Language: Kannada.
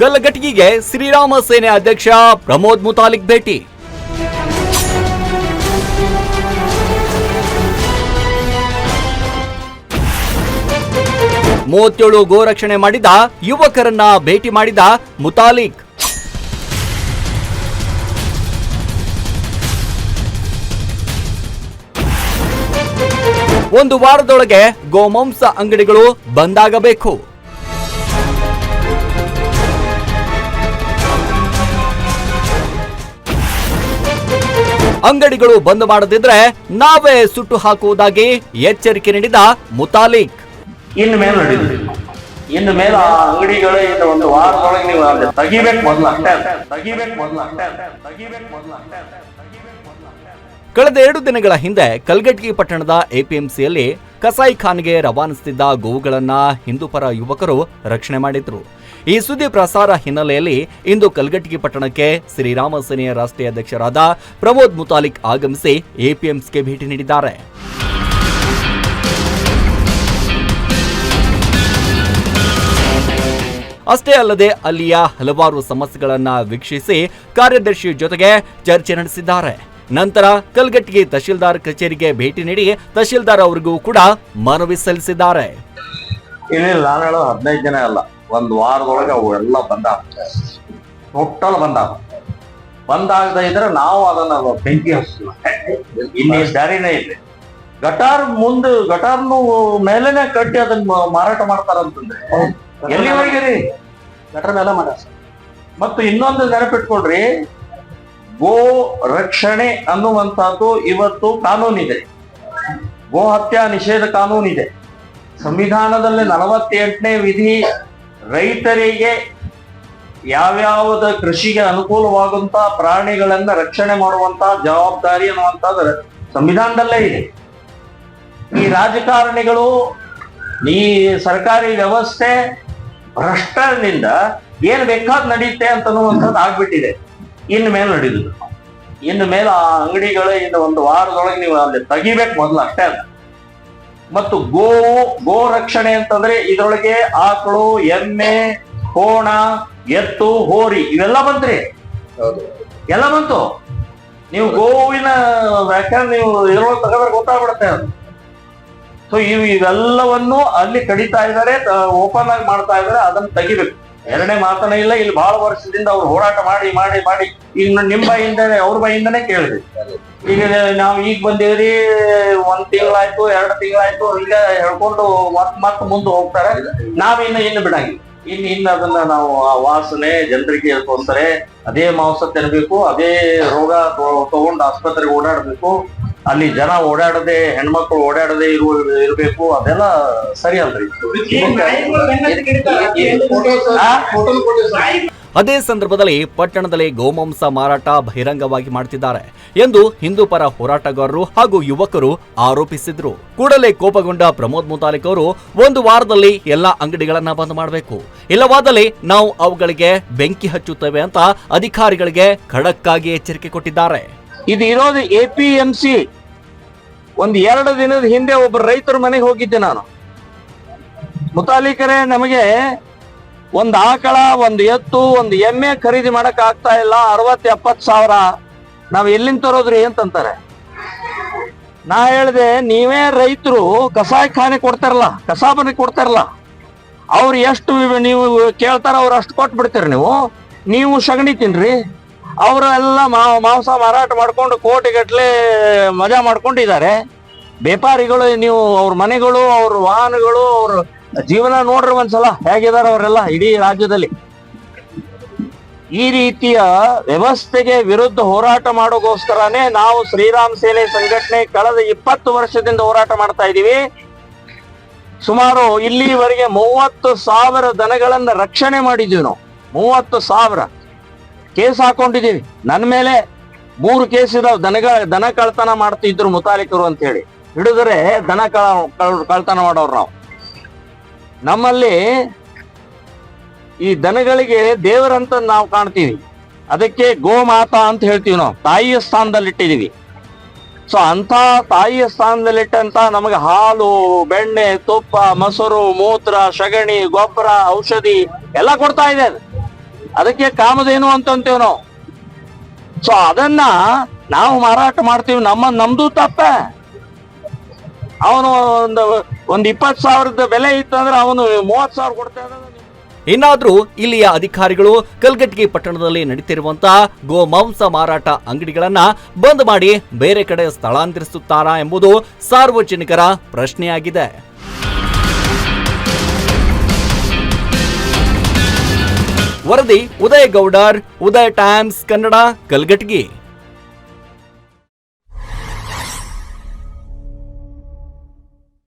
ಗಲ್ಲಗಟ್ಟಿಗೆ ಶ್ರೀರಾಮ ಸೇನೆ ಅಧ್ಯಕ್ಷ ಪ್ರಮೋದ್ ಮುತಾಲಿಕ್ ಭೇಟಿ. ಮೂವತ್ತೇಳು ಗೋರಕ್ಷಣೆ ಮಾಡಿದ ಯುವಕರನ್ನ ಭೇಟಿ ಮಾಡಿದ ಮುತಾಲಿಕ್. ಒಂದು ವಾರದೊಳಗೆ ಗೋಮಾಂಸ ಅಂಗಡಿಗಳು ಬಂದಾಗಬೇಕು ಅಂಗಡಿಗಳು ಬಂದ್ ಮಾಡದಿದ್ರೆ ನಾವೇ ಸುಟ್ಟು ಹಾಕುವುದಾಗಿ ಎಚ್ಚರಿಕೆ ನೀಡಿದ ಮುತಾಲಿಕ್. ಇನ್ನು ಮೇಲೆ ಇನ್ನು ಮೇಲೆ ಆ ಅಂಗಡಿಗಳು ಇನ್ನು ಒಂದು ವಾರದೊಳಗೆ ನೀವು ಅಲ್ಲಿ ತೆಗಿಬೇಕು ಮೊದ್ಲು ಅಷ್ಟೇ ತೆಗಿಬೇಕು ಮೊದಲ ಅಷ್ಟೇ ತೆಗಿಬೇಕು ಮೊದ್ಲು ಅಷ್ಟೇ ತೆಗಿಬೇಕು ಮೊದ್ಲು ಅಷ್ಟೇ ಕಳೆದ ಎರಡು ದಿನಗಳ ಹಿಂದೆ ಕಲ್ಗಟ್ಟಿ ಪಟ್ಟಣದ ಎಪಿಎಂಸಿಯಲ್ಲಿ ಕಸಾಯಿಖಾನ್ಗೆ ರವಾನಿಸುತ್ತಿದ್ದ ಗೋವುಗಳನ್ನ ಹಿಂದೂಪರ ಯುವಕರು ರಕ್ಷಣೆ ಮಾಡಿದ್ರು. ಈ ಸುದ್ದಿ ಪ್ರಸಾರ ಹಿನ್ನೆಲೆಯಲ್ಲಿ ಇಂದು ಕಲ್ಗಟ್ಟಿಗೆ ಪಟ್ಟಣಕ್ಕೆ ಶ್ರೀರಾಮ ಸೇನೆಯ ರಾಷ್ಟ್ರೀಯ ಅಧ್ಯಕ್ಷರಾದ ಪ್ರಮೋದ್ ಮುತಾಲಿಕ್ ಆಗಮಿಸಿ ಎಪಿಎಂಸಿಗೆ ಭೇಟಿ ನೀಡಿದ್ದಾರೆ. ಅಷ್ಟೇ ಅಲ್ಲದೆ ಅಲ್ಲಿಯ ಹಲವಾರು ಸಮಸ್ಯೆಗಳನ್ನ ವೀಕ್ಷಿಸಿ ಕಾರ್ಯದರ್ಶಿ ಜೊತೆಗೆ ಚರ್ಚೆ ನಡೆಸಿದ್ದಾರೆ. ನಂತರ ಕಲ್ಗಟ್ಟಿಗೆ ತಹಶೀಲ್ದಾರ್ ಕಚೇರಿಗೆ ಭೇಟಿ ನೀಡಿ ತಹಶೀಲ್ದಾರ್ ಅವರಿಗೂ ಕೂಡ ಮನವಿ ಸಲ್ಲಿಸಿದ್ದಾರೆ. ಇಲ್ಲಿ ನಾನು ಹೇಳೋ ಹದಿನೈದು ಜನ ಅಲ್ಲ. ಒಂದು ವಾರದೊಳಗೆ ಅವು ಎಲ್ಲ ಬಂದ ಟೋಟಲ್ ಬಂದ ಬಂದಾಗದ ಇದ್ರೆ ನಾವು ಅದನ್ನ ಬೆಂಕಿ ಹಚ್ತೀವಿ. ಇಲ್ಲಿ ದಾರಿನೇ ಇದೆ ಗಟಾರ್ ಮುಂದೆ ಗಟಾರ್ನು ಮೇಲೆನೆ ಕಟ್ಟಿ ಅದನ್ನ ಮಾರಾಟ ಮಾಡ್ತಾರಂತಂದ್ರೆ ಎಲ್ಲಿವರೆಗೆ ರೀ? ಗಟರ್ ಮೇಲೆ ಮಾಡ ಮತ್ತು ಇನ್ನೊಂದು ನೆನಪಿಟ್ಕೊಳ್ರಿ. ಗೋ ರಕ್ಷಣೆ ಅನ್ನುವಂತಹದ್ದು ಇವತ್ತು ಕಾನೂನಿದೆ. ಗೋ ಹತ್ಯಾ ನಿಷೇಧ ಕಾನೂನಿದೆ. ಸಂವಿಧಾನದಲ್ಲಿ ನಲವತ್ತೆಂಟನೇ ವಿಧಿ ರೈತರಿಗೆ ಯಾವ್ಯಾವುದ ಕೃಷಿಗೆ ಅನುಕೂಲವಾಗುವಂತ ಪ್ರಾಣಿಗಳನ್ನ ರಕ್ಷಣೆ ಮಾಡುವಂತ ಜವಾಬ್ದಾರಿ ಅನ್ನುವಂಥದ್ದು ಸಂವಿಧಾನದಲ್ಲೇ ಇದೆ. ಈ ರಾಜಕಾರಣಿಗಳು, ಈ ಸರ್ಕಾರಿ ವ್ಯವಸ್ಥೆ ಭ್ರಷ್ಟನಿಂದ ಏನ್ ಬೇಕಾದ್ ನಡೆಯುತ್ತೆ ಅಂತ ಆಗ್ಬಿಟ್ಟಿದೆ. ಇನ್ನು ಮೇಲೆ ನಡೆಯುದು ಇನ್ನು ಮೇಲೆ ಆ ಅಂಗಡಿಗಳ ಒಂದು ವಾರದೊಳಗೆ ನೀವು ಅಲ್ಲಿ ತೆಗಿಬೇಕು ಮೊದಲು ಅಷ್ಟೇ ಅಲ್ಲ. ಮತ್ತು ಗೋವು ಗೋ ರಕ್ಷಣೆ ಅಂತಂದ್ರೆ ಇದರೊಳಗೆ ಆಕಳು ಎಮ್ಮೆ ಕೋಣ ಎತ್ತು ಹೋರಿ ಇವೆಲ್ಲ ಬಂತ್ರಿ. ಎಲ್ಲ ಬಂತು. ನೀವು ಗೋವಿನ ವ್ಯಾಖ್ಯಾನ ನೀವು ಇದ್ರೊಳಗೆ ತಗೋದ್ರೆ ಗೊತ್ತಾಗ್ಬಿಡುತ್ತೆ ಅದು. ಸೊ ಇವು ಇವೆಲ್ಲವನ್ನು ಅಲ್ಲಿ ಕಡಿತಾ ಇದ್ದಾರೆ ಓಪನ್ ಆಗಿ ಮಾಡ್ತಾ ಇದ್ದಾರೆ ಅದನ್ನ ತೆಗಿಬೇಕು. ಎರಡನೇ ಮಾತನೇ ಇಲ್ಲ ಇಲ್ಲಿ ಬಹಳ ವರ್ಷದಿಂದ ಅವ್ರು ಹೋರಾಟ ಮಾಡಿ ಮಾಡಿ ಮಾಡಿ. ಈಗ ನ- ನಿಮ್ಮ ಬಾಯಿಂದನೇ ಅವ್ರ ಬಾಯಿಂದನೇ ಕೇಳಿದ್ವಿ ಈಗ ನಾವು ಈಗ ಬಂದೇವ್ರಿ ಒಂದ್ ತಿಂಗಳಾಯ್ತು ಎರಡು ತಿಂಗಳಾಯ್ತು ಈಗ ಹೇಳ್ಕೊಂಡು ಮತ್ ಮತ್ ಮುಂದೆ ಹೋಗ್ತಾರೆ. ನಾವಿನ್ನ ಇನ್ನು ಬಿಡಂಗಿಲ್ಲ. ಇನ್ ಇನ್ನು ಅದನ್ನ ನಾವು ಆ ವಾಸನೆ ಜನರಿಗೆ ಹೇಳ್ಕೊಂತಾರೆ ಅದೇ ಮಾಂಸ ತಿನ್ಬೇಕು ಅದೇ ರೋಗ ತಗೊಂಡು ಆಸ್ಪತ್ರೆಗೆ ಓಡಾಡ್ಬೇಕು. ಅಲ್ಲಿ ಜನ ಓಡಾಡದೆ ಹೆಣ್ಮಕ್ಳು ಓಡಾಡದೆ ಇರುವ ಇರ್ಬೇಕು ಅದೆಲ್ಲ ಸರಿ ಅಲ್ರಿ? ಅದೇ ಸಂದರ್ಭದಲ್ಲಿ ಪಟ್ಟಣದಲ್ಲಿ ಗೋಮಾಂಸ ಮಾರಾಟ ಬಹಿರಂಗವಾಗಿ ಮಾಡುತ್ತಿದ್ದಾರೆ ಎಂದು ಹಿಂದೂ ಪರ ಹೋರಾಟಗಾರರು ಹಾಗೂ ಯುವಕರು ಆರೋಪಿಸಿದ್ರು. ಕೂಡಲೇ ಕೋಪಗೊಂಡ ಪ್ರಮೋದ್ ಮುತಾಲಿಕ್ ಅವರು ಒಂದು ವಾರದಲ್ಲಿ ಎಲ್ಲಾ ಅಂಗಡಿಗಳನ್ನ ಬಂದ್ ಮಾಡಬೇಕು. ಇಲ್ಲವಾದಲ್ಲಿ ನಾವು ಅವುಗಳಿಗೆ ಬೆಂಕಿ ಹಚ್ಚುತ್ತೇವೆ ಅಂತ ಅಧಿಕಾರಿಗಳಿಗೆ ಖಡಕ್ ಆಗಿ ಎಚ್ಚರಿಕೆ ಕೊಟ್ಟಿದ್ದಾರೆ. ಇದು ಇರೋದು ಎ ಪಿ ಎಂ ಸಿ ಒಂದು ಎರಡು ದಿನದ ಹಿಂದೆ ಒಬ್ಬ ರೈತರ ಮನೆಗೆ ಹೋಗಿದ್ದೆ ನಾನು. ಮುತಾಲಿಕರೇ, ನಮಗೆ ಒಂದ್ ಆಕಳ, ಒಂದ್ ಎತ್ತು, ಒಂದ್ ಎಮ್ಮೆ ಖರೀದಿ ಮಾಡಕ್ ಆಗ್ತಾ ಇಲ್ಲ. ಅರವತ್ ಎಪ್ಪತ್ ಸಾವಿರ ನಾವ್ ಎಲ್ಲಿಂದ ತರೋದ್ರಿ ಅಂತಂತಾರೆ ನಾ ಹೇಳ್ದೆ, ನೀವೇ ರೈತರು ಕಸಾಯಿಖಾನೆ ಕೊಡ್ತಾರಲ್ಲ ಕಸಾಬನಿ ಕೊಡ್ತಾರಲ್ಲ, ಅವ್ರು ಎಷ್ಟು ನೀವು ಕೇಳ್ತಾರ ಅವ್ರು ಅಷ್ಟು ಕೊಟ್ಟು ಬಿಡ್ತೀರಿ ನೀವು. ನೀವು ಸಗಣಿ ತಿನ್ರಿ. ಅವರೆಲ್ಲ ಮಾಂಸ ಮಾರಾಟ ಮಾಡ್ಕೊಂಡು ಕೋಟಿಗಟ್ಲೆ ಮಜಾ ಮಾಡ್ಕೊಂಡಿದ್ದಾರೆ. ವ್ಯಾಪಾರಿಗಳು, ನೀವು ಅವ್ರ ಮನೆಗಳು, ಅವ್ರ ವಾಹನಗಳು, ಅವ್ರ ಜೀವನ ನೋಡ್ರಿ ಒಂದ್ಸಲ. ಹೇಗಿದ್ದಾರೆ ಅವರೆಲ್ಲ? ಇಡೀ ರಾಜ್ಯದಲ್ಲಿ. ಈ ರೀತಿಯ ವ್ಯವಸ್ಥೆಗೆ ವಿರುದ್ಧ ಹೋರಾಟ ಮಾಡೋಗೋಸ್ಕರನೇ ನಾವು ಶ್ರೀರಾಮ್ ಸೇನೆ ಸಂಘಟನೆ ಕಳೆದ ಇಪ್ಪತ್ತು ವರ್ಷದಿಂದ ಹೋರಾಟ ಮಾಡ್ತಾ ಇದ್ದೀವಿ. ಸುಮಾರು ಇಲ್ಲಿವರೆಗೆ ಮೂವತ್ತು ಸಾವಿರ ದನಗಳನ್ನ ರಕ್ಷಣೆ ಮಾಡಿದ್ದೀವಿ ನಾವು. ಮೂವತ್ತು ಸಾವಿರ ಕೇಸ್ ಹಾಕೊಂಡಿದ್ದೀವಿ. ನನ್ನ ಮೇಲೆ ಮೂರು ಕೇಸ್ ಇದಾವೆ. ದನಗಳ ದನ ಕಳ್ತನ ಮಾಡ್ತಿದ್ರು ಮುತಾಲಿಕರು ಅಂತ ಹೇಳಿ. ಹಿಡಿದ್ರೆ ದನ ಕಳ, ಕಳ್ತನ ಮಾಡೋರು ನಾವು. ನಮ್ಮಲ್ಲಿ ಈ ದನಗಳಿಗೆ ದೇವರಂತ ನಾವು ಕಾಣ್ತೀವಿ. ಅದಕ್ಕೆ ಗೋಮಾತಾ ಅಂತ ಹೇಳ್ತೀವಿ ನಾವು. ತಾಯಿಯ ಸ್ಥಾನದಲ್ಲಿ ಇಟ್ಟಿದೀವಿ ಸೊ ಅಂತ ತಾಯಿಯ ಸ್ಥಾನದಲ್ಲಿಟ್ಟಂತ ನಮಗೆ ಹಾಲು, ಬೆಣ್ಣೆ, ತುಪ್ಪ, ಮೊಸರು, ಮೂತ್ರ, ಸಗಣಿ, ಗೊಬ್ಬರ, ಔಷಧಿ ಎಲ್ಲ ಕೊಡ್ತಾ ಇದೆ ಅದು ಅದಕ್ಕೆ ಕಾಮಧೇನು ಅಂತಂತೀವಿ ನಾವು. ಸೊ ಅದನ್ನ ನಾವು ಮಾರಾಟ ಮಾಡ್ತೀವಿ. ನಮ್ಮ ನಮ್ದು ತಪ್ಪ. ಅವನು ಒಂದು ಒಂದ್ ಇಪ್ಪತ್ತು ಸಾವಿರದ ಬೆಲೆ ಇತ್ತಂದ್ರೆ ಅವನು ಮೂವತ್ತು ಸಾವಿರ ಕೊಡ್ತಾ ಇನ್ನಾದ್ರೂ ಇಲ್ಲಿಯ ಅಧಿಕಾರಿಗಳು ಕಲ್ಗಟ್ಟಿಗೆ ಪಟ್ಟಣದಲ್ಲಿ ನಡೀತಿರುವಂತಹ ಗೋಮಾಂಸ ಮಾರಾಟ ಅಂಗಡಿಗಳನ್ನ ಬಂದ್ ಮಾಡಿ ಬೇರೆ ಕಡೆ ಸ್ಥಳಾಂತರಿಸುತ್ತಾರಾ ಎಂಬುದು ಸಾರ್ವಜನಿಕರ ಪ್ರಶ್ನೆಯಾಗಿದೆ. ವರದಿ ಉದಯ್ ಗೌಡರ್ ಉದಯ ಟೈಮ್ಸ್, ಕನ್ನಡ ಕಲ್ಗಟ್ಗಿ